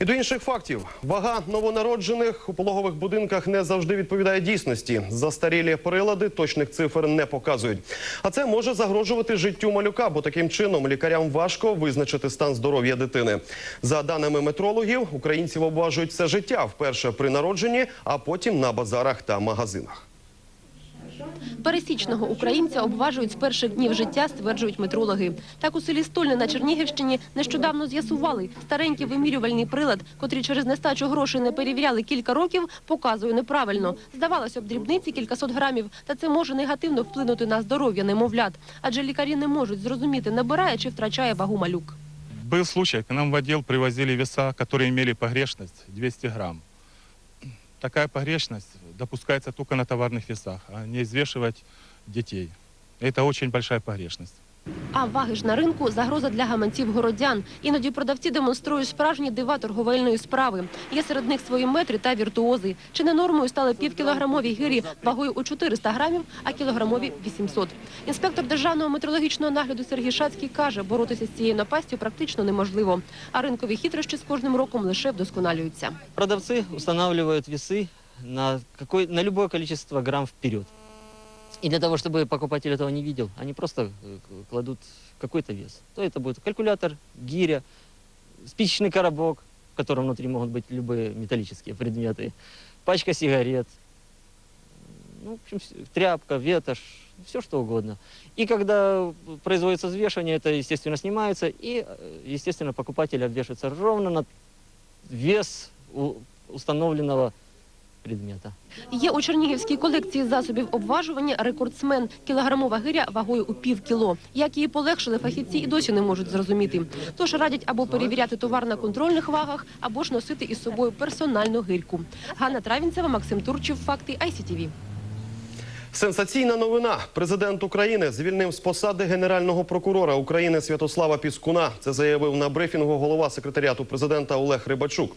І до інших фактів вага новонароджених у пологових будинках не завжди відповідає дійсності. Застарілі прилади точних цифр не показують. А це може загрожувати життю малюка, бо таким чином лікарям важко визначити стан здоров'я дитини. За даними метрологів, українців обважують все життя вперше при народженні, а потім на базарах та магазинах. Пересічного українця обважують з перших днів життя, стверджують метрологи. Так у селі Стольне на Чернігівщині нещодавно з'ясували, старенький вимірювальний прилад, котрий через нестачу грошей не перевіряли кілька років, показує неправильно. Здавалося б, дрібниці кількасот грамів, та це може негативно вплинути на здоров'я немовлят. Адже лікарі не можуть зрозуміти, набирає чи втрачає вагу малюк. Был случай, к нам в отдел привозили веса, которые имели погрешность 200 грамм. Такая погрешность допускается только на товарных весах, а не взвешивать детей. Это очень большая погрешность. А ваги ж на ринку – загроза для гаманців городян. Іноді продавці демонструють справжні дива торговельної справи. Є серед них свої метри та віртуози. Чи не нормою стали півкілограмові гирі вагою у 400 грамів, а кілограмові – 800. Інспектор Державного метрологічного нагляду Сергій Шацький каже, боротися з цією напастю практично неможливо. А ринкові хитрощі з кожним роком лише вдосконалюються. Продавцы устанавливают весы на, какой, на любое количество грамм вперед. И для того, чтобы покупатель этого не видел, они просто э, кладут какой-то вес. То это будет калькулятор, гиря, спичечный коробок, в котором внутри могут быть любые металлические предметы, пачка сигарет, ну, в общем, тряпка, ветошь, все что угодно. И когда производится взвешивание, это, естественно, снимается, и, э, естественно, покупатель обвешивается ровно на вес установленного предмета. Є у Чернігівській колекції засобів обважування рекордсмен – кілограмова гиря вагою у пів кіло. Як її полегшили, фахівці і досі не можуть зрозуміти. Тож радять або перевіряти товар на контрольних вагах, або ж носити із собою персональну гирьку. Ганна Травінцева, Максим Турчев, Факти, ICTV. Сенсаційна новина. Президент України звільнив з посади генерального прокурора України Святослава Піскуна. Це заявив на брифінгу голова секретаріату президента Олег Рибачук.